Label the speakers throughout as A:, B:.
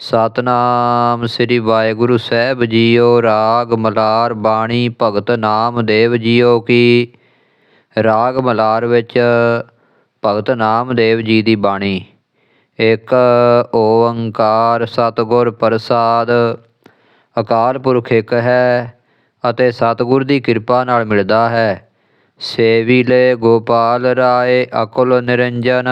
A: ਸਤਨਾਮ ਸ੍ਰੀ ਵਾਹਿਗੁਰੂ ਸਾਹਿਬ ਜੀਓ, ਰਾਗ ਮਲਾਰ ਬਾਣੀ ਭਗਤ ਨਾਮਦੇਵ ਜੀਓ ਕੀ। ਰਾਗ ਮਲਾਰ ਵਿੱਚ ਭਗਤ ਨਾਮਦੇਵ ਜੀ ਦੀ ਬਾਣੀ। ਇੱਕ ਓੰਕਾਰ ਸਤਿਗੁਰ ਪ੍ਰਸਾਦ। ਅਕਾਲ ਪੁਰਖ ਇੱਕ ਹੈ ਅਤੇ ਸਤਿਗੁਰ ਦੀ ਕਿਰਪਾ ਨਾਲ ਮਿਲਦਾ ਹੈ। ਸੇਵੀ ਸੇਵੀਲੇ ਗੋਪਾਲ ਰਾਏ ਅਕੁਲ ਨਿਰੰਜਨ।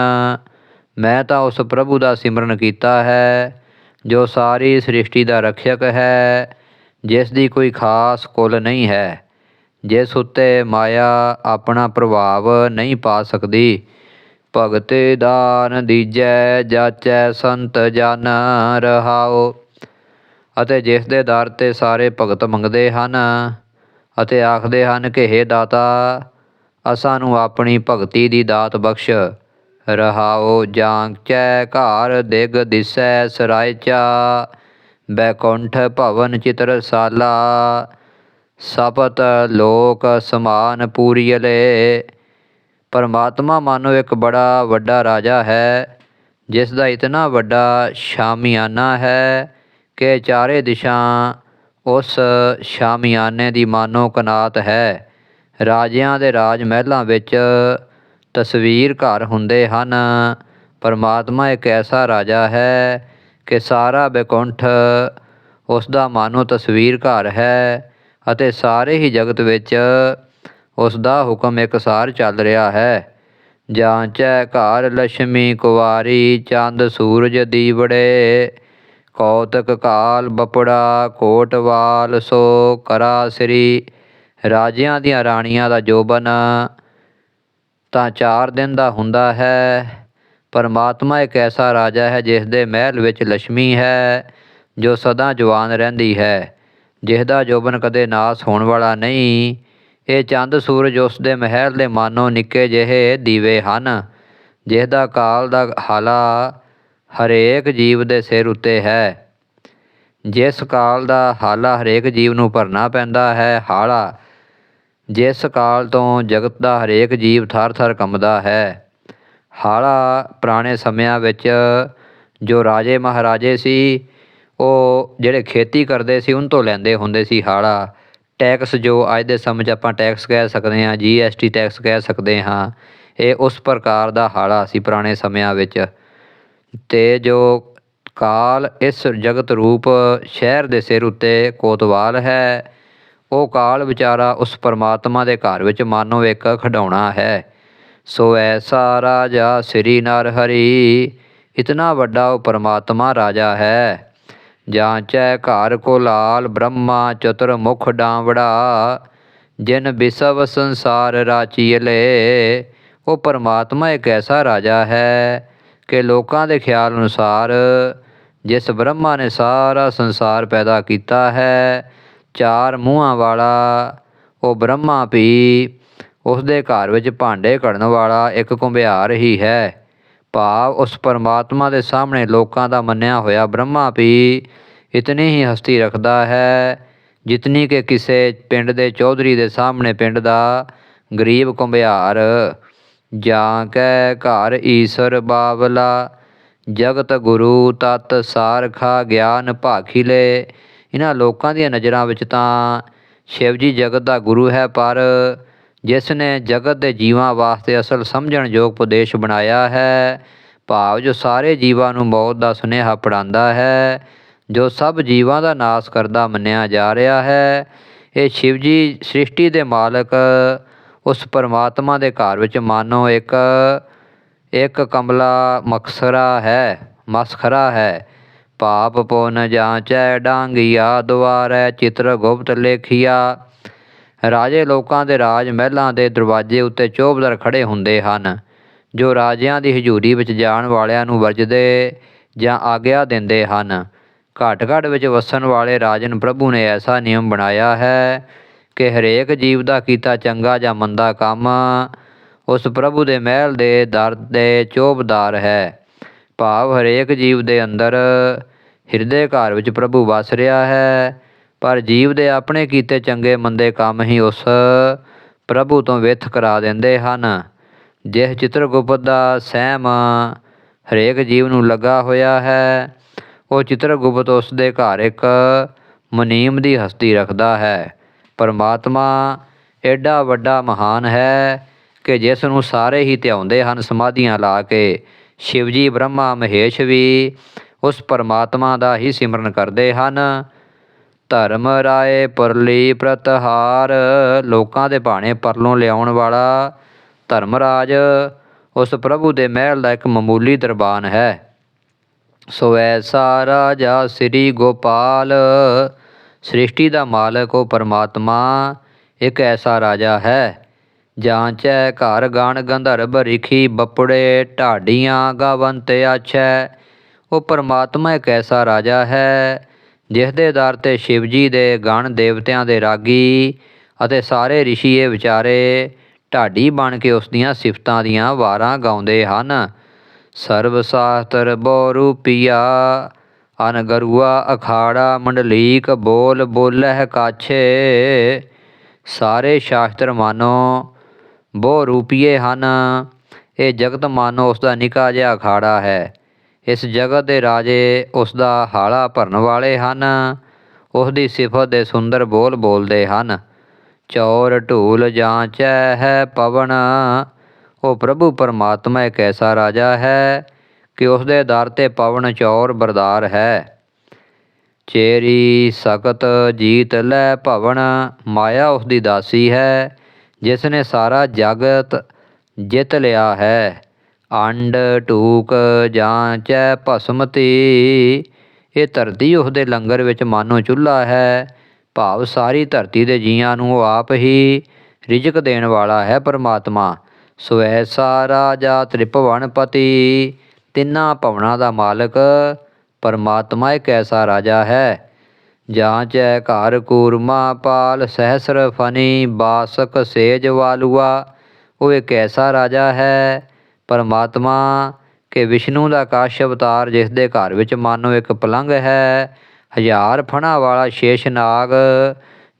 A: ਮੈਂ ਤਾਂ ਉਸ ਪ੍ਰਭੂ ਦਾ ਸਿਮਰਨ ਕੀਤਾ ਹੈ। ਜੋ ਸਾਰੀ ਸ੍ਰਿਸ਼ਟੀ ਦਾ ਰਖਿਅਕ ਹੈ, ਜਿਸ ਦੀ ਕੋਈ ਖਾਸ ਕੁਲ ਨਹੀਂ ਹੈ, ਜਿਸ ਉੱਤੇ ਮਾਇਆ ਆਪਣਾ ਪ੍ਰਭਾਵ ਨਹੀਂ ਪਾ ਸਕਦੀ। ਭਗਤੇ ਦਾਨ ਦੀਜੈ, ਜਾਚੈ ਸੰਤ ਜਨ ਰਹਾਓ ਅਤੇ ਜਿਸ ਦੇ ਦਰ ਤੇ ਸਾਰੇ ਭਗਤ ਮੰਗਦੇ ਹਨ ਅਤੇ ਆਖਦੇ ਹਨ ਕਿ हे ਦਾਤਾ, ਅਸਾਂ ਨੂੰ ਆਪਣੀ ਭਗਤੀ ਦੀ ਦਾਤ ਬਖਸ਼। ਰਹਾਓ ਜਾਂਚੈ ਘਰ ਦਿਗ ਦਿਸੈ ਸਰਾਇਚਾ ਬੈਕੁੰਠ ਭਵਨ ਚਿਤਰਸਾਲਾ, ਸਪਤ ਲੋਕ ਸਮਾਨ ਪੂਰੀਲੇ ਪਰਮਾਤਮਾ ਮਾਨੋ ਇੱਕ ਬੜਾ ਵੱਡਾ ਰਾਜਾ ਹੈ, ਜਿਸ ਦਾ ਇਤਨਾ ਵੱਡਾ ਸ਼ਾਮਿਆਨਾ ਹੈ ਕਿ ਚਾਰੇ ਦਿਸ਼ਾਂ ਉਸ ਸ਼ਾਮਿਆਨੇ ਦੀ ਮਾਨੋ ਕਨਾਤ ਹੈ। ਰਾਜਿਆਂ ਦੇ ਰਾਜ ਮਹਿਲਾਂ ਵਿੱਚ ਤਸਵੀਰ ਘਰ ਹੁੰਦੇ ਹਨ। ਪਰਮਾਤਮਾ ਇੱਕ ਐਸਾ ਰਾਜਾ ਹੈ ਕਿ ਸਾਰਾ ਬੈਕੁੰਠ ਉਸ ਦਾ ਮਾਨੋ ਤਸਵੀਰ ਘਰ ਹੈ ਅਤੇ ਸਾਰੇ ਹੀ ਜਗਤ ਵਿੱਚ ਉਸ ਦਾ ਹੁਕਮ ਇੱਕਸਾਰ ਚੱਲ ਰਿਹਾ ਹੈ। ਜਾਂਚੈ ਘਰ ਲక్ష్ਮੀ ਕੁਵਾਰੀ, ਚੰਦ ਸੂਰਜ ਦੀਵੜੇ, ਕੌਤਕ ਕਾਲ ਬਪੜਾ ਕੋਟਵਾਲ ਸੋ ਕਰਾ ਸ੍ਰੀ। ਰਾਜਿਆਂ ਦੀਆਂ ਰਾਣੀਆਂ ਦਾ ਜੋਬਨ ਤਾਂ ਚਾਰ ਦਿਨ ਦਾ ਹੁੰਦਾ ਹੈ। ਪਰਮਾਤਮਾ ਇੱਕ ਐਸਾ ਰਾਜਾ ਹੈ ਜਿਸ ਦੇ ਮਹਿਲ ਵਿੱਚ ਲక్ష్ਮੀ ਹੈ, ਜੋ ਸਦਾ ਜਵਾਨ ਰਹਿੰਦੀ ਹੈ। ਜਿਸ ਦਾ ਜੋਬਨ ਕਦੇ ਨਾਸ ਹੋਣ ਵਾਲਾ ਨਹੀਂ। ਇਹ ਚੰਦ ਸੂਰਜ ਉਸ ਦੇ ਮਹਿਲ ਦੇ ਮਾਨੋ ਨਿੱਕੇ ਜਿਹੇ ਦੀਵੇ ਹਨ ਜਿਸ ਦਾ ਕਾਲ ਦਾ ਹਾਲਾ ਹਰੇਕ ਜੀਵ ਦੇ ਸਿਰ ਉੱਤੇ ਹੈ। ਜਿਸ ਕਾਲ ਦਾ ਹਾਲਾ ਹਰੇਕ ਜੀਵ ਨੂੰ ਭਰਨਾ ਪੈਂਦਾ ਹੈ, ਹਾਲਾ ਜਿਸ ਕਾਲ ਤੋਂ ਜਗਤ ਦਾ ਹਰੇਕ ਜੀਵ ਥਰ-ਥਰ ਕੰਬਦਾ ਹੈ, ਹਾਲਾ ਪੁਰਾਣੇ ਸਮਿਆਂ ਵਿੱਚ ਜੋ ਰਾਜੇ ਮਹਾਰਾਜੇ ਸੀ, ਉਹ ਜਿਹੜੇ ਖੇਤੀ ਕਰਦੇ ਸੀ ਉਹਨਾਂ ਤੋਂ ਲੈਂਦੇ ਹੁੰਦੇ ਸੀ ਹਾਲਾ। ਟੈਕਸ ਜੋ ਅੱਜ ਦੇ ਸਮੇਂ 'ਚ ਆਪਾਂ ਟੈਕਸ ਕਹਿ ਸਕਦੇ ਹਾਂ ਜੀਐਸਟੀ ਟੈਕਸ ਕਹਿ ਸਕਦੇ ਹਾਂ, ਇਹ ਉਸ ਪ੍ਰਕਾਰ ਦਾ ਹਾਲਾ ਸੀ ਪੁਰਾਣੇ ਸਮਿਆਂ ਵਿੱਚ। ਤੇ ਜੋ ਕਾਲ ਇਸ ਜਗਤ ਰੂਪ ਸ਼ਹਿਰ ਦੇ ਸਿਰ ਉੱਤੇ ਕੋਤਵਾਲ ਹੈ ਉਹ ਕਾਲ ਵਿਚਾਰਾ ਉਸ ਪਰਮਾਤਮਾ ਦੇ ਘਰ ਵਿੱਚ ਮਾਨੋ ਇੱਕ ਖਡਾਉਣਾ ਹੈ। ਸੋ ਐਸਾ ਰਾਜਾ ਸ੍ਰੀ ਨਰ ਹਰੀ, ਇਤਨਾ ਵੱਡਾ ਉਹ ਪਰਮਾਤਮਾ ਰਾਜਾ ਹੈ। ਜਾਂਚੈ ਘਰ ਕੋ ਲਾਲ ਬ੍ਰਹਮਾ ਚਤੁਰ ਮੁਖ ਡਾਂਵੜਾ, ਜਿਨ ਵਿਸਵ ਸੰਸਾਰ ਰਾਚੀਲੇ ਉਹ ਪਰਮਾਤਮਾ ਇੱਕ ਐਸਾ ਰਾਜਾ ਹੈ ਕਿ ਲੋਕਾਂ ਦੇ ਖਿਆਲ ਅਨੁਸਾਰ ਜਿਸ ਬ੍ਰਹਮਾ ਨੇ ਸਾਰਾ ਸੰਸਾਰ ਪੈਦਾ ਕੀਤਾ ਹੈ ਚਾਰ ਮੂੰਹਾਂ ਵਾਲਾ, ਉਹ ਬ੍ਰਹਮਾ ਵੀ ਉਸ ਦੇ ਘਰ ਵਿੱਚ ਭਾਂਡੇ ਘੜਨ ਵਾਲਾ ਇੱਕ ਕੁੰਭਿਆਰ ਹੀ ਹੈ। ਭਾਵ ਉਸ ਪਰਮਾਤਮਾ ਦੇ ਸਾਹਮਣੇ ਲੋਕਾਂ ਦਾ ਮੰਨਿਆ ਹੋਇਆ ਬ੍ਰਹਮਾ ਵੀ ਇਤਨੀ ਹੀ ਹਸਤੀ ਰੱਖਦਾ ਹੈ, ਜਿਤਨੀ ਕਿ ਕਿਸੇ ਪਿੰਡ ਦੇ ਚੌਧਰੀ ਦੇ ਸਾਹਮਣੇ ਪਿੰਡ ਦਾ ਗਰੀਬ ਕੁੰਭਿਆਰ। ਜਾਂ ਕੈ ਘਰ ਈਸ਼ਰ ਬਾਵਲਾ, ਜਗਤ ਗੁਰੂ ਤਤ ਸਾਰਖਾ ਗਿਆਨ ਭਾਖੀਲੇ ਇਹਨਾਂ ਲੋਕਾਂ ਦੀਆਂ ਨਜ਼ਰਾਂ ਵਿੱਚ ਤਾਂ ਸ਼ਿਵ ਜੀ ਜਗਤ ਦਾ ਗੁਰੂ ਹੈ, ਪਰ ਜਿਸ ਨੇ ਜਗਤ ਦੇ ਜੀਵਾਂ ਵਾਸਤੇ ਅਸਲ ਸਮਝਣ ਯੋਗ ਉਪਦੇਸ਼ ਬਣਾਇਆ ਹੈ, ਭਾਵ ਜੋ ਸਾਰੇ ਜੀਵਾਂ ਨੂੰ ਮੌਤ ਦਾ ਸੁਨੇਹਾ ਪੜਾਉਂਦਾ ਹੈ, ਜੋ ਸਭ ਜੀਵਾਂ ਦਾ ਨਾਸ ਕਰਦਾ ਮੰਨਿਆ ਜਾ ਰਿਹਾ ਹੈ। ਇਹ ਸ਼ਿਵ ਜੀ ਸ੍ਰਿਸ਼ਟੀ ਦੇ ਮਾਲਕ, ਉਸ ਪਰਮਾਤਮਾ ਦੇ ਘਰ ਵਿੱਚ ਮਾਨੋ ਇੱਕ ਇੱਕ ਕਮਲਾ ਮਕਸਰਾ ਹੈ, ਮਸਖਰਾ ਹੈ। ਪਾਪ ਪੁਨ ਜਾਂਚੈ, ਡਾਂਗੀਆ ਦੁਆਰੈ ਚਿਤਰ ਗੁਪਤ ਲੇਖੀਆ। ਰਾਜੇ ਲੋਕਾਂ ਦੇ ਰਾਜ ਮਹਿਲਾਂ ਦੇ ਦਰਵਾਜ਼ੇ ਉੱਤੇ ਚੌਬਦਰ ਖੜੇ ਹੁੰਦੇ ਹਨ, ਜੋ ਰਾਜਿਆਂ ਦੀ ਹਜ਼ੂਰੀ ਵਿੱਚ ਜਾਣ ਵਾਲਿਆਂ ਨੂੰ ਵਰਜਦੇ ਜਾਂ ਆਗਿਆ ਦਿੰਦੇ ਹਨ। ਘਾਟ ਘਾਟ ਵਿੱਚ ਵਸਣ ਵਾਲੇ ਰਾਜਨ ਪ੍ਰਭੂ ਨੇ ਐਸਾ ਨਿਯਮ ਬਣਾਇਆ ਹੈ ਕਿ ਹਰੇਕ ਜੀਵ ਦਾ ਕੀਤਾ ਚੰਗਾ ਜਾਂ ਮੰਦਾ ਕੰਮ ਉਸ ਪ੍ਰਭੂ ਦੇ ਮਹਿਲ ਦੇ ਦਰ ਦੇ ਚੋਬਦਾਰ ਹੈ। ਭਾਵ ਹਰੇਕ ਜੀਵ ਦੇ ਅੰਦਰ ਹਿਰਦੇ ਘਰ ਵਿੱਚ ਪ੍ਰਭੂ ਵਸ ਰਿਹਾ ਹੈ, ਪਰ ਜੀਵ ਦੇ ਆਪਣੇ ਕੀਤੇ ਚੰਗੇ ਮੰਦੇ ਕੰਮ ਹੀ ਉਸ ਪ੍ਰਭੂ ਤੋਂ ਵਿਥ ਕਰਾ ਦਿੰਦੇ ਹਨ। ਜਿਸ ਚਿਤਰਗੁਪਤ ਦਾ ਸਹਿਮ ਹਰੇਕ ਜੀਵ ਨੂੰ ਲੱਗਾ ਹੋਇਆ ਹੈ, ਉਹ ਚਿਤਰਗੁਪਤ ਉਸ ਦੇ ਘਰ ਇੱਕ ਮੁਨੀਮ ਦੀ ਹਸਤੀ ਰੱਖਦਾ ਹੈ। ਪਰਮਾਤਮਾ ਐਡਾ ਵੱਡਾ ਮਹਾਨ ਹੈ ਕਿ ਜਿਸ ਨੂੰ ਸਾਰੇ ਹੀ ਧਿਆਉਂਦੇ ਹਨ, ਸਮਾਧੀਆਂ ਲਾ ਕੇ ਸ਼ਿਵਜੀ ਬ੍ਰਹਮਾ ਮਹੇਸ਼ ਵੀ ਉਸ ਪਰਮਾਤਮਾ ਦਾ ਹੀ ਸਿਮਰਨ ਕਰਦੇ ਹਨ। ਧਰਮ ਰਾਏ ਪਰਲੀ ਪ੍ਰਤਹਾਰ, ਲੋਕਾਂ ਦੇ ਭਾਣੇ ਪਰਲੋਂ ਲਿਆਉਣ ਵਾਲਾ। ਧਰਮਰਾਜ ਉਸ ਪ੍ਰਭੂ ਦੇ ਮਹਿਲ ਦਾ ਇੱਕ ਮਾਮੂਲੀ ਦਰਬਾਨ ਹੈ। ਸੋ ਐਸਾ ਰਾਜਾ ਸ੍ਰੀ ਗੋਪਾਲ, ਸ੍ਰਿਸ਼ਟੀ ਦਾ ਮਾਲਕ ਉਹ ਪਰਮਾਤਮਾ, ਇੱਕ ਐਸਾ ਰਾਜਾ ਹੈ। ਜਾਂਚੈ ਘਰ ਗਣ ਗੰਧਰਬ ਰਿਖੀ ਬਪੜੇ ਢਾਡੀਆਂ ਗਵੰਤ ਆਛੈ। ਉਹ ਪਰਮਾਤਮਾ ਇੱਕ ਐਸਾ ਰਾਜਾ ਹੈ, ਜਿਸ ਦੇ ਦਰ ਤੇ ਸ਼ਿਵ ਜੀ ਦੇ ਗਣ ਦੇਵਤਿਆਂ ਦੇ ਰਾਗੀ ਅਤੇ ਸਾਰੇ ਰਿਸ਼ੀ ਇਹ ਵਿਚਾਰੇ ਢਾਡੀ ਬਣ ਕੇ ਉਸ ਦੀਆਂ ਸਿਫਤਾਂ ਦੀਆਂ ਵਾਰਾਂ ਗਾਉਂਦੇ ਹਨ। ਸਰਬ ਸਾਸਤਰ ਬੋ ਰੂਪੀਆ ਅਨਗਰੂਆ ਅਖਾੜਾ ਮੰਡਲੀਕ ਬੋਲ ਬੋਲਹਿ ਕਾਛੇ। ਸਾਰੇ ਸ਼ਾਸਤਰ ਮਾਨੋ ਬਹੁ ਰੂਪੀਏ ਹਨ। ਇਹ ਜਗਤ ਮਾਨੋ ਉਸ ਦਾ ਨਿੱਕਾ ਜਿਹਾ ਅਖਾੜਾ ਹੈ। ਇਸ ਜਗਤ ਦੇ ਰਾਜੇ ਉਸ ਦਾ ਹਾਲਾ ਭਰਨ ਵਾਲੇ ਹਨ। ਉਸ ਦੀ ਸਿਫਤ ਦੇ ਸੁੰਦਰ ਬੋਲ ਬੋਲਦੇ ਹਨ। ਚੌਰ ਢੂਲ ਜਾਂਚੈ ਹੈ ਪਵਨ। ਉਹ ਪ੍ਰਭੂ ਪਰਮਾਤਮਾ ਇੱਕ ਐਸਾ ਰਾਜਾ ਹੈ ਕਿ ਉਸ ਦੇ ਦਰ ਤੇ ਪਵਨ ਚੌਰ ਬਰਦਾਰ ਹੈ। ਚੇਰੀ ਸਖਤ ਜੀਤ ਲੈ ਭਵਨ, ਮਾਇਆ ਉਸ ਦੀ ਦਾਸੀ ਹੈ। ਜਿਸ ਨੇ ਸਾਰਾ ਜਗਤ ਜਿੱਤ ਲਿਆ ਹੈ। ਅੰਡ ਢੂਕ ਜਾਂਚੈ ਭਸਮਤੀ। ਇਹ ਧਰਤੀ ਉਸਦੇ ਲੰਗਰ ਵਿੱਚ ਮਾਨੋ ਚੁੱਲ੍ਹਾ ਹੈ। ਭਾਵ ਸਾਰੀ ਧਰਤੀ ਦੇ ਜੀਆਂ ਨੂੰ ਉਹ ਆਪ ਹੀ ਰਿਜਕ ਦੇਣ ਵਾਲਾ ਹੈ ਪਰਮਾਤਮਾ। ਸੋ ਐਸਾ ਰਾਜਾ ਤ੍ਰਿਪਵਨ ਪਤੀ ਤਿੰਨਾਂ ਭਵਨਾਂ ਦਾ ਮਾਲਕ ਪਰਮਾਤਮਾ ਇੱਕ ਐਸਾ ਰਾਜਾ ਹੈ। ਜਾਂਚੈ ਘਰ ਕੂਰਮਾ ਪਾਲ, ਸਹਸਰ ਫਨੀ, ਬਾਸਕ ਸੇਜ ਵਾਲੂਆ। ਉਹ ਇੱਕ ਐਸਾ ਰਾਜਾ ਹੈ, ਪਰਮਾਤਮਾ ਕਿ ਵਿਸ਼ਨੂੰ ਦਾ ਕਾਸ਼ ਅਵਤਾਰ ਜਿਸ ਦੇ ਘਰ ਵਿੱਚ ਮਾਨੋ ਇੱਕ ਪਲੰਗ ਹੈ, ਹਜ਼ਾਰ ਫਣਾ ਵਾਲਾ ਸ਼ੇਸ਼ ਨਾਗ,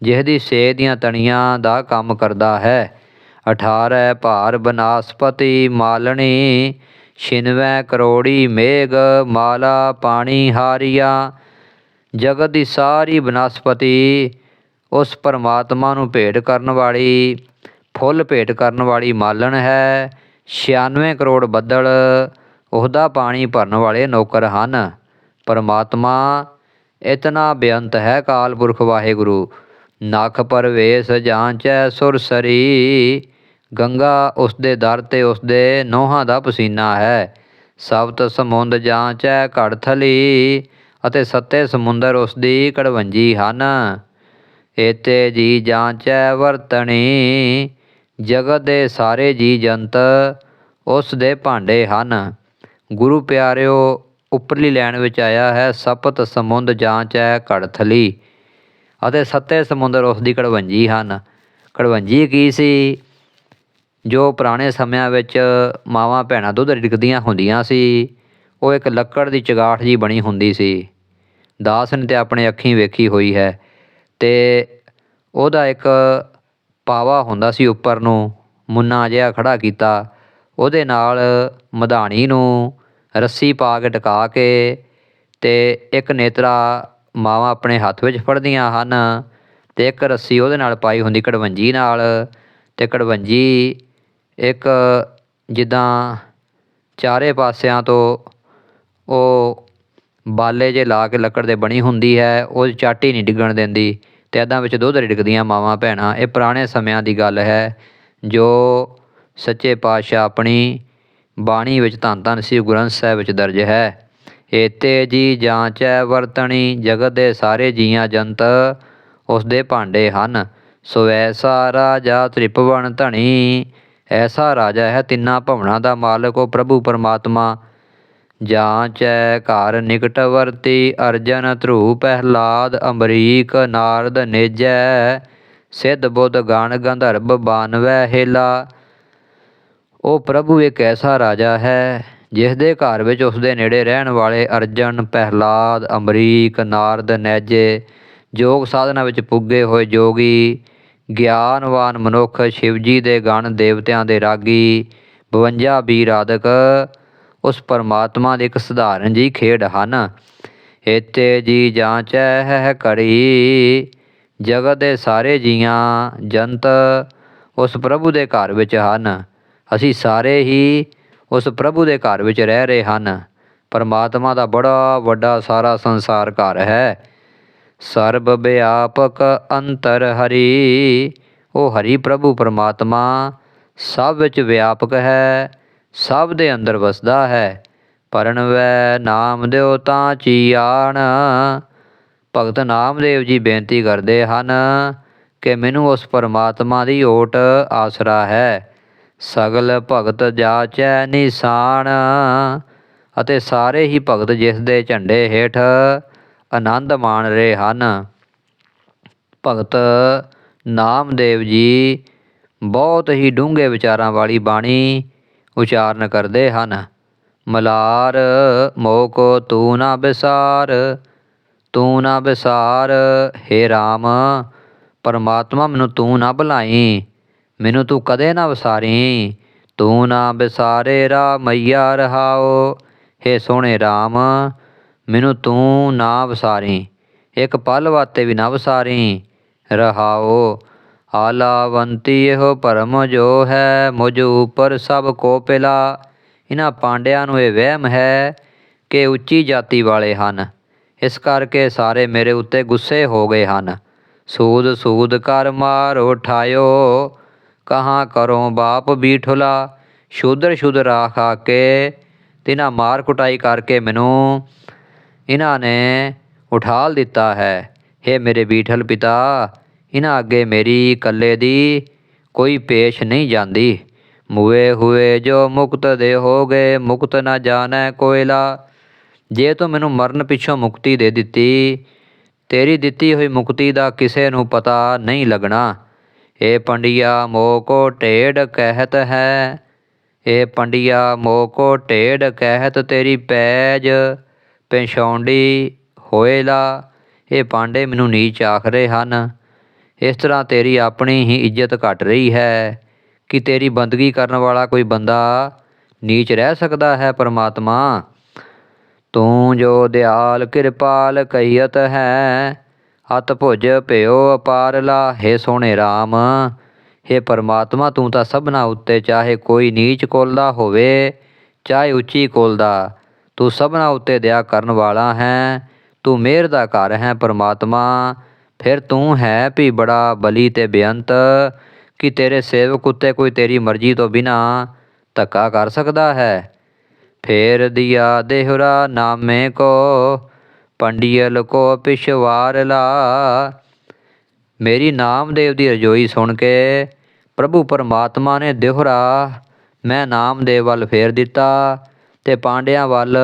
A: ਜਿਸ ਦੀ ਸੇ ਦੀਆਂ ਤਣੀਆਂ ਦਾ ਕੰਮ ਕਰਦਾ ਹੈ। 18 ਭਾਰ ਬਨਾਸਪਤੀ ਮਾਲਣੀ, ਛਿਨਵੇਂ ਕਰੋੜੀ ਮੇਘ, ਮਾਲਾ ਪਾਣੀ ਹਾਰੀਆ ਜਗਤ ਦੀ ਸਾਰੀ ਬਨਸਪਤੀ ਉਸ ਪਰਮਾਤਮਾ ਨੂੰ ਭੇਟ ਕਰਨ ਵਾਲੀ, ਫੁੱਲ ਭੇਟ ਕਰਨ ਵਾਲੀ ਮਾਲਣ ਹੈ। 96 ਕਰੋੜ ਬੱਦਲ ਉਹਦਾ ਪਾਣੀ ਭਰਨ ਵਾਲੇ ਨੌਕਰ ਹਨ। ਪਰਮਾਤਮਾ ਇਤਨਾ ਬੇਅੰਤ ਹੈ ਕਾਲ ਪੁਰਖ ਵਾਹਿਗੁਰੂ। ਨਖ ਪਰਵੇਸ਼ ਜਾਂਚੈ ਸੁਰਸਰੀ ਗੰਗਾ ਉਸ ਦੇ ਦਰ ਤੇ ਉਸ ਦੇ ਨੋਹਾਂ ਦਾ ਪਸੀਨਾ ਹੈ। ਸਬਤ ਸਮੁੰਦ ਜਾਂਚੈ ਘੜਥਲੀ ਅਤੇ ਸੱਤੇ ਸਮੁੰਦਰ ਉਸ ਦੀ ਕੜਵੰਜੀ ਹਨ। ਏਤੇ ਜੀ ਜਾਂਚੈ ਵਰਤਣੀ, ਜਗਤ ਦੇ ਸਾਰੇ ਜੀ ਜੰਤ ਉਸ ਦੇ ਭਾਂਡੇ ਹਨ। ਗੁਰੂ ਪਿਆਰਿਓ, ਉੱਪਰਲੀ ਲੈਣ ਵਿੱਚ ਆਇਆ ਹੈ, ਸਪਤ ਸਮੁੰਦ ਜਾਂਚੈ ਕੜਥਲੀ। ਅਤੇ ਸੱਤੇ ਸਮੁੰਦਰ ਉਸ ਦੀ ਕੜਵੰਜੀ ਹਨ। ਕੜਵੰਜੀ ਕੀ ਸੀ? ਜੋ ਪੁਰਾਣੇ ਸਮਿਆਂ ਵਿੱਚ ਮਾਵਾਂ ਭੈਣਾਂ ਦੁੱਧ ਰਿੜਕਦੀਆਂ ਹੁੰਦੀਆਂ ਸੀ। ਉਹ ਇੱਕ ਲੱਕੜ ਦੀ ਚਗਾਠ ਜੀ ਬਣੀ ਹੁੰਦੀ ਸੀ। ਦਾਸ ਨੇ ਤੇ ਆਪਣੇ ਅੱਖੀਂ ਵੇਖੀ ਹੋਈ ਹੈ ਤੇ ਉਹਦਾ ਇੱਕ ਪਾਵਾ ਹੁੰਦਾ ਸੀ ਉੱਪਰ ਨੂੰ, ਮੁੰਨਾ ਜਿਹਾ ਖੜਾ ਕੀਤਾ। ਉਹਦੇ ਨਾਲ ਮਧਾਣੀ ਨੂੰ ਰੱਸੀ ਪਾ ਕੇ ਟਿਕਾ ਕੇ ਤੇ ਇੱਕ ਨੇਤਰਾ ਮਾਵਾਂ ਆਪਣੇ ਹੱਥ ਵਿੱਚ ਫੜਦੀਆਂ ਹਨ ਤੇ ਇੱਕ ਰੱਸੀ ਉਹਦੇ ਨਾਲ ਪਾਈ ਹੁੰਦੀ ਕੜਵੰਜੀ ਨਾਲ ਤੇ ਕੜਵੰਜੀ ਇੱਕ ਜਿੱਦਾਂ ਚਾਰੇ ਪਾਸਿਆਂ ਤੋਂ ਉਹ ਬਾਲੇ ਜੇ ਲਾ ਕੇ ਲੱਕੜ ਦੇ ਬਣੀ ਹੁੰਦੀ ਹੈ, ਉਹ ਚਾਟੀ ਨਹੀਂ ਡਿੱਗਣ ਦਿੰਦੀ ਅਤੇ ਇੱਦਾਂ ਵਿੱਚ ਦੁੱਧ ਰਿੜਕਦੀਆਂ ਮਾਵਾਂ ਭੈਣਾਂ। ਇਹ ਪੁਰਾਣੇ ਸਮਿਆਂ ਦੀ ਗੱਲ ਹੈ, ਜੋ ਸੱਚੇ ਪਾਤਸ਼ਾਹ ਆਪਣੀ ਬਾਣੀ ਵਿੱਚ ਧੰਨ ਧੰਨ ਸ੍ਰੀ ਗੁਰੂ ਗ੍ਰੰਥ ਸਾਹਿਬ ਵਿੱਚ ਦਰਜ ਹੈ। ਏਤੇ ਜੀ ਜਾਂਚੈ ਵਰਤਣੀ, ਜਗਤ ਦੇ ਸਾਰੇ ਜੀਆਂ ਜੰਤ ਉਸ ਦੇ ਭਾਂਡੇ ਹਨ। ਸੋ ਐਸਾ ਰਾਜਾ ਤ੍ਰਿਪਵਨ ਧਣੀ, ਐਸਾ ਰਾਜਾ ਹੈ ਤਿੰਨਾਂ ਭਵਨਾਂ ਦਾ ਮਾਲਕ, ਉਹ ਪ੍ਰਭੂ ਪਰਮਾਤਮਾ। ਜਾਂਚੈ ਘਰ ਨਿਕਟਵਰਤੀ ਅਰਜਨ ਧਰੂ ਪਹਿਲਾਦ ਅਮਰੀਕ ਨਾਰਦ ਨੇਜੈ ਸਿੱਧ ਬੁੱਧ ਗਣ ਗੰਧਰਵ ਬਾਨਵੈ ਹੇਲਾ। ਉਹ ਪ੍ਰਭੂ ਇੱਕ ਐਸਾ ਰਾਜਾ ਹੈ ਜਿਸ ਦੇ ਘਰ ਵਿੱਚ ਉਸ ਦੇ ਨੇੜੇ ਰਹਿਣ ਵਾਲੇ ਅਰਜਨ ਪਹਿਲਾਦ ਅਮਰੀਕ ਨਾਰਦ ਨੈਜੇ ਯੋਗ ਸਾਧਨਾ ਵਿੱਚ ਪੁੱਗੇ ਹੋਏ ਜੋਗੀ, ਗਿਆਨਵਾਨ ਮਨੁੱਖ ਸ਼ਿਵਜੀ ਦੇ ਗਣ ਦੇਵਤਿਆਂ ਦੇ ਰਾਗੀ 52 ਵੀਰ ਆਦਿਕ ਉਸ ਪਰਮਾਤਮਾ ਦੀ ਇੱਕ ਸਧਾਰਨ ਜੀ ਖੇਡ ਹਨ। ਏਤੇ ਜੀ ਜਾਂਚੈ ਹੈ ਕਰੀ ਜਗਤ ਦੇ ਸਾਰੇ ਜੀਆਂ ਜੰਤ ਉਸ ਪ੍ਰਭੂ ਦੇ ਘਰ ਵਿੱਚ ਹਨ। ਅਸੀਂ ਸਾਰੇ ਹੀ ਉਸ ਪ੍ਰਭੂ ਦੇ ਘਰ ਵਿੱਚ ਰਹਿ ਰਹੇ ਹਨ। ਪਰਮਾਤਮਾ ਦਾ ਬੜਾ ਵੱਡਾ ਸਾਰਾ ਸੰਸਾਰ ਘਰ ਹੈ। ਸਰਬ ਵਿਆਪਕ ਅੰਤਰ ਹਰੀ, ਉਹ ਹਰੀ ਪ੍ਰਭੂ ਪਰਮਾਤਮਾ ਸਭ ਵਿੱਚ ਵਿਆਪਕ ਹੈ। ਸਭ ਦੇ ਅੰਦਰ ਵਸਦਾ ਹੈ। ਪਰਨਵੈ ਨਾਮ ਦਿਓ ਤਾਂ ਚੀਆਣ ਭਗਤ ਨਾਮਦੇਵ ਜੀ ਬੇਨਤੀ ਕਰਦੇ ਹਨ ਕਿ ਮੈਨੂੰ ਉਸ ਪਰਮਾਤਮਾ ਦੀ ਓਟ ਆਸਰਾ ਹੈ। ਸਗਲ ਭਗਤ ਜਾਚੈ ਨਿਸ਼ਾਨ ਅਤੇ ਸਾਰੇ ਹੀ ਭਗਤ ਜਿਸ ਦੇ ਝੰਡੇ ਹੇਠ ਆਨੰਦ ਮਾਣ ਰਹੇ ਹਨ। ਭਗਤ ਨਾਮਦੇਵ ਜੀ ਬਹੁਤ ਹੀ ਡੂੰਘੇ ਵਿਚਾਰਾਂ ਵਾਲੀ ਬਾਣੀ ਉਚਾਰਨ ਕਰਦੇ ਹਨ। ਮਲਾਰ, ਮੋਕੋ ਤੂੰ ਨਾ ਬਿਸਾਰ, ਤੂੰ ਨਾ ਬਿਸਾਰ, ਹੇ RAM ਪਰਮਾਤਮਾ ਮੈਨੂੰ ਤੂੰ ਨਾ ਭੁਲਾਈ, ਮੈਨੂੰ ਤੂੰ ਕਦੇ ਨਾ ਵਿਸਾਰੀ। ਤੂੰ ਨਾ ਬਿਸਾਰੇ ਰਾ ਮਈਆ ਰਹਾਓ, ਹੇ ਸੋਹਣੇ RAM ਮੈਨੂੰ ਤੂੰ ਨਾ ਵਿਸਾਰੀ। ਇੱਕ ਪਲ ਵਾਤੇ ਵੀ ਨਾ ਵਿਸਾਰੀ, ਰਹਾਓ। ਆਲਾਵੰਤੀ ਇਹੋ ਭਰਮ ਜੋ ਹੈ, ਮੁਝ ਉਪਰ ਸਭ ਕੋ ਪਿਲਾ। ਇਹਨਾਂ ਪਾਂਡਿਆਂ ਨੂੰ ਇਹ ਵਹਿਮ ਹੈ ਕਿ ਉੱਚੀ ਜਾਤੀ ਵਾਲੇ ਹਨ। ਇਸ ਕਰਕੇ ਸਾਰੇ ਮੇਰੇ ਉੱਤੇ ਗੁੱਸੇ ਹੋ ਗਏ ਹਨ। ਸੂਦ ਸੂਦ ਕਰ ਮਾਰ ਉਠਾਇਓ, ਕਹਾਂ ਕਰੋ ਬਾਪ ਬੀਠੁਲਾ ਸ਼ੂਦਰ ਸ਼ੂਦਰ ਆਖਾ ਕੇ ਤਿਨਾ ਮਾਰ ਕੁਟਾਈ ਕਰਕੇ ਮੈਨੂੰ ਇਹਨਾਂ ਨੇ ਉਠਾਲ ਦਿੱਤਾ ਹੈ। हे ਮੇਰੇ ਬੀਠਲ ਪਿਤਾ ਇਹਨਾਂ ਅੱਗੇ ਮੇਰੀ ਇਕੱਲੇ ਦੀ ਕੋਈ ਪੇਸ਼ ਨਹੀਂ ਜਾਂਦੀ। ਮੁਏ ਹੋਏ ਜੋ ਮੁਕਤ ਦੇ ਹੋ ਗਏ ਮੁਕਤ ਨਾ ਜਾਣੈ ਕੋਇਲਾ। ਜੇ ਤੂੰ ਮੈਨੂੰ ਮਰਨ ਪਿੱਛੋਂ ਮੁਕਤੀ ਦੇ ਦਿੱਤੀ, ਤੇਰੀ ਦਿੱਤੀ ਹੋਈ ਮੁਕਤੀ ਦਾ ਕਿਸੇ ਨੂੰ ਪਤਾ ਨਹੀਂ ਲੱਗਣਾ। ਏ ਪੰਡਿਆ ਮੋਹ ਕੋ ਢੇੜ ਕਹਿਤ ਹੈ। ਏ ਪੰਡਿਆ ਮੋਹ ਕੋ ਢੇੜ ਕਹਿਤ ਤੇਰੀ ਪੈਜ ਪੈਛੌਂਡੀ ਹੋਏਲਾ। ਇਹ ਪਾਂਡੇ ਮੈਨੂੰ ਨੀਚ ਆਖ ਰਹੇ ਹਨ। ਇਸ ਤਰ੍ਹਾਂ ਤੇਰੀ ਆਪਣੀ ਹੀ ਇੱਜ਼ਤ ਘਟ ਰਹੀ ਹੈ ਕਿ ਤੇਰੀ ਬੰਦਗੀ ਕਰਨ ਵਾਲਾ ਕੋਈ ਬੰਦਾ ਨੀਚ ਰਹਿ ਸਕਦਾ ਹੈ ਪਰਮਾਤਮਾ। ਤੂੰ ਜੋ ਦਿਆਲ ਕਿਰਪਾਲ ਕਹੀਤ ਹੈ ਅਤ ਭੁਜ ਭਿਓ ਅਪਾਰਲਾ ਹੈ ਸੋਹਣੇ RAM ਹੈ ਪਰਮਾਤਮਾ, ਤੂੰ ਤਾਂ ਸਭਨਾ ਉੱਤੇ ਚਾਹੇ ਕੋਈ ਨੀਚ ਕੁਲ ਦਾ ਹੋਵੇ, ਚਾਹੇ ਉੱਚੀ ਕੁਲ ਦਾ ਤੂੰ ਸਭਨਾ ਉੱਤੇ ਦਇਆ ਕਰਨ ਵਾਲਾ ਹੈ। ਤੂੰ ਮਿਹਰ ਦਾ ਘਰ ਹੈ ਪਰਮਾਤਮਾ। ਫਿਰ ਤੂੰ ਹੈ ਵੀ ਬੜਾ ਬਲੀ ਤੇ ਬੇਅੰਤ, ਕਿ ਤੇਰੇ ਸੇਵਕ ਉੱਤੇ ਕੋਈ ਤੇਰੀ ਮਰਜ਼ੀ ਤੋਂ ਬਿਨਾ ਧੱਕਾ ਕਰ ਸਕਦਾ ਹੈ। ਫੇਰ ਦਿਆ ਦੇਹਰਾ ਨਾਮੇ ਕੋ ਪੰਡਿਯਲ ਕੋ ਪਿਛਵਾਰ ਲਾ। ਮੇਰੀ ਨਾਮਦੇਵ ਦੀ ਰਜੋਈ ਸੁਣ ਕੇ ਪ੍ਰਭੂ ਪਰਮਾਤਮਾ ਨੇ ਦਿਹਰਾ, ਮੈਂ ਨਾਮਦੇਵ ਵੱਲ ਫੇਰ ਦਿੱਤਾ ਤੇ ਪਾਂਡਿਆਂ ਵੱਲ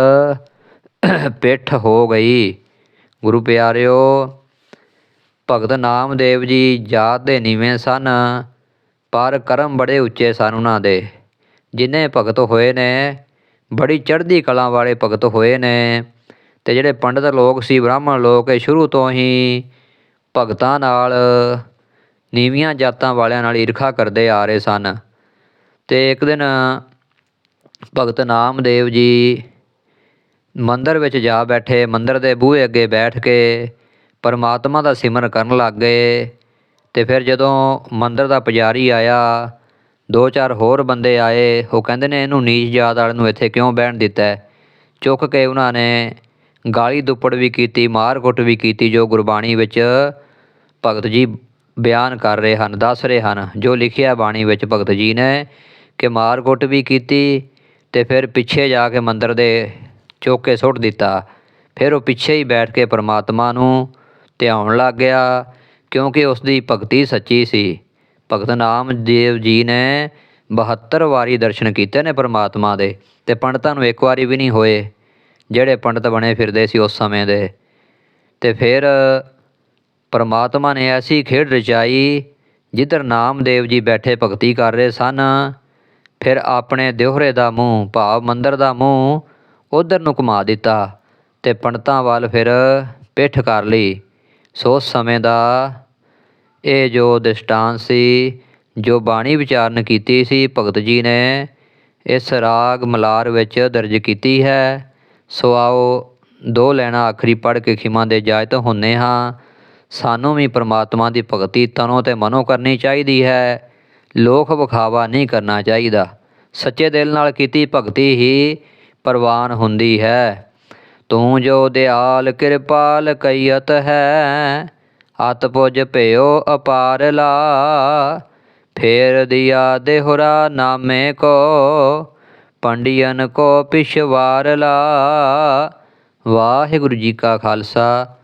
A: ਪਿੱਠ ਹੋ ਗਈ। ਗੁਰੂ ਪਿਆਰਿਓ ਭਗਤ ਨਾਮਦੇਵ ਜੀ ਜਾਤ ਦੇ ਨੀਵੇਂ ਸਨ, ਪਰ ਕਰਮ ਬੜੇ ਉੱਚੇ ਸਨ ਉਹਨਾਂ ਦੇ। ਜਿਨੇ ਭਗਤ ਹੋਏ ਨੇ, ਬੜੀ ਚੜ੍ਹਦੀ ਕਲਾ ਵਾਲੇ ਭਗਤ ਹੋਏ ਨੇ। ਤੇ ਜਿਹੜੇ ਪੰਡਤ ਲੋਕ ਸੀ, ਬ੍ਰਾਹਮਣ ਲੋਕ, ਇਹ ਸ਼ੁਰੂ ਤੋਂ ਹੀ ਭਗਤਾਂ ਨਾਲ ਨੀਵੀਆਂ ਜਾਤਾਂ ਵਾਲਿਆਂ ਨਾਲ ਈਰਖਾ ਕਰਦੇ ਆ ਰਹੇ ਸਨ। ਤੇ ਇੱਕ ਦਿਨ ਭਗਤ ਨਾਮਦੇਵ ਜੀ ਮੰਦਰ ਵਿੱਚ ਜਾ ਬੈਠੇ, ਮੰਦਰ ਦੇ ਬੂਹੇ ਅੱਗੇ ਬੈਠ ਕੇ ਪਰਮਾਤਮਾ ਦਾ ਸਿਮਰਨ ਕਰਨ ਲੱਗ ਗਏ ਤੇ ਫਿਰ ਜਦੋਂ ਮੰਦਰ ਦਾ ਪੁਜਾਰੀ ਆਇਆ, ਦੋ ਚਾਰ ਹੋਰ ਬੰਦੇ ਆਏ, ਉਹ ਕਹਿੰਦੇ ਨੇ, ਇਹਨੂੰ ਨੀਚ ਜਾਤ ਵਾਲੇ ਨੂੰ ਇੱਥੇ ਕਿਉਂ ਬਹਿਣ ਦਿੱਤਾ ਚੁੱਕ ਕੇ ਉਹਨਾਂ ਨੇ ਗਾਲੀ ਦੁੱਪੜ ਵੀ ਕੀਤੀ, ਮਾਰ ਕੁੱਟ ਵੀ ਕੀਤੀ, ਜੋ ਗੁਰਬਾਣੀ ਵਿੱਚ ਭਗਤ ਜੀ ਬਿਆਨ ਕਰ ਰਹੇ ਹਨ, ਦੱਸ ਰਹੇ ਹਨ। ਜੋ ਲਿਖਿਆ ਬਾਣੀ ਵਿੱਚ ਭਗਤ ਜੀ ਨੇ ਕਿ ਮਾਰ ਕੁੱਟ ਵੀ ਕੀਤੀ ਤੇ ਫਿਰ ਪਿੱਛੇ ਜਾ ਕੇ ਮੰਦਰ ਦੇ ਚੁੱਕ ਕੇ ਸੁੱਟ ਦਿੱਤਾ। ਫਿਰ ਉਹ ਪਿੱਛੇ ਹੀ ਬੈਠ ਕੇ ਪਰਮਾਤਮਾ ਨੂੰ ਧਿਆਉਣ ਲੱਗ ਗਿਆ, ਕਿਉਂਕਿ ਉਸ ਦੀ ਭਗਤੀ ਸੱਚੀ ਸੀ। ਭਗਤ ਨਾਮਦੇਵ ਜੀ ਨੇ 72 ਵਾਰੀ ਦਰਸ਼ਨ ਕੀਤੇ ਨੇ ਪਰਮਾਤਮਾ ਦੇ ਤੇ ਪੰਡਤਾਂ ਨੂੰ ਇੱਕ ਵਾਰੀ ਵੀ ਨਹੀਂ ਹੋਏ, ਜਿਹੜੇ ਪੰਡਤ ਬਣੇ ਫਿਰਦੇ ਸੀ ਉਸ ਸਮੇਂ ਦੇ। ਤੇ ਫਿਰ ਪਰਮਾਤਮਾ ਨੇ ਐਸੀ ਖੇਡ ਰਚਾਈ, ਜਿੱਧਰ ਨਾਮਦੇਵ ਜੀ ਬੈਠੇ ਭਗਤੀ ਕਰ ਰਹੇ ਸਨ, ਫਿਰ ਆਪਣੇ ਦਿਓਹਰੇ ਦਾ ਮੂੰਹ, ਭਾਵ ਮੰਦਰ ਦਾ ਮੂੰਹ ਉਧਰ ਨੂੰ ਘੁਮਾ ਦਿੱਤਾ ਤੇ ਪੰਡਤਾਂ ਵੱਲ ਫਿਰ ਪਿੱਠ ਕਰ ਲਈ। ਸੋ ਉਸ ਸਮੇਂ ਦਾ ਇਹ ਜੋ ਦ੍ਰਿਸ਼ਟਾਂਤ ਸੀ, ਜੋ ਬਾਣੀ ਵਿਚਾਰਨ ਕੀਤੀ ਸੀ, ਭਗਤ ਜੀ ਨੇ ਇਸ ਰਾਗ ਮਲਾਰ ਵਿੱਚ ਦਰਜ ਕੀਤੀ ਹੈ। ਸੋ ਆਓ ਦੋ ਲੈਣਾ ਆਖਰੀ ਪੜ੍ਹ ਕੇ ਖਿਮਾ ਦੇ ਜਾਇਤ ਹੁੰਨੇ ਹਾਂ। ਸਾਨੂੰ ਵੀ ਪ੍ਰਮਾਤਮਾ ਦੀ ਭਗਤੀ ਤਨੋਂ ਤੇ ਮਨੋਂ ਕਰਨੀ ਚਾਹੀਦੀ ਹੈ। ਲੋਕ ਵਿਖਾਵਾ ਨਹੀਂ ਕਰਨਾ ਚਾਹੀਦਾ। ਸੱਚੇ ਦਿਲ ਨਾਲ ਕੀਤੀ ਭਗਤੀ ਹੀ ਪ੍ਰਵਾਨ ਹੁੰਦੀ ਹੈ। ਤੂੰ ਜੋ ਦਿਆਲ ਕਿਰਪਾਲ ਕਈਅਤ ਹੈ ਅਤ ਪੁਜ ਭਇਓ ਅਪਾਰ ਲਾ। ਫੇਰ ਦਿਆ ਦੇਹੁਰਾ ਨਾਮੇ ਕੋ, ਪੰਡੀਅਨ ਕੋ ਪਿਛਵਾਰ ਲਾ। ਵਾਹਿਗੁਰੂ ਜੀ ਕਾ ਖਾਲਸਾ,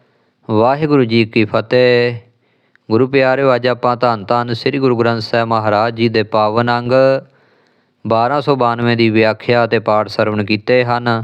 A: ਵਾਹਿਗੁਰੂ ਜੀ ਕੀ ਫਤਿਹ। ਗੁਰੂ ਪਿਆਰਿਓ, ਅੱਜ ਆਪਾਂ ਧੰਨ ਧੰਨ ਸ੍ਰੀ ਗੁਰੂ ਗ੍ਰੰਥ ਸਾਹਿਬ ਮਹਾਰਾਜ ਜੀ ਦੇ ਪਾਵਨ ਅੰਗ 1292 ਦੀ ਵਿਆਖਿਆ ਤੇ ਪਾਠ ਸਰਵਣ ਕੀਤੇ ਹਨ।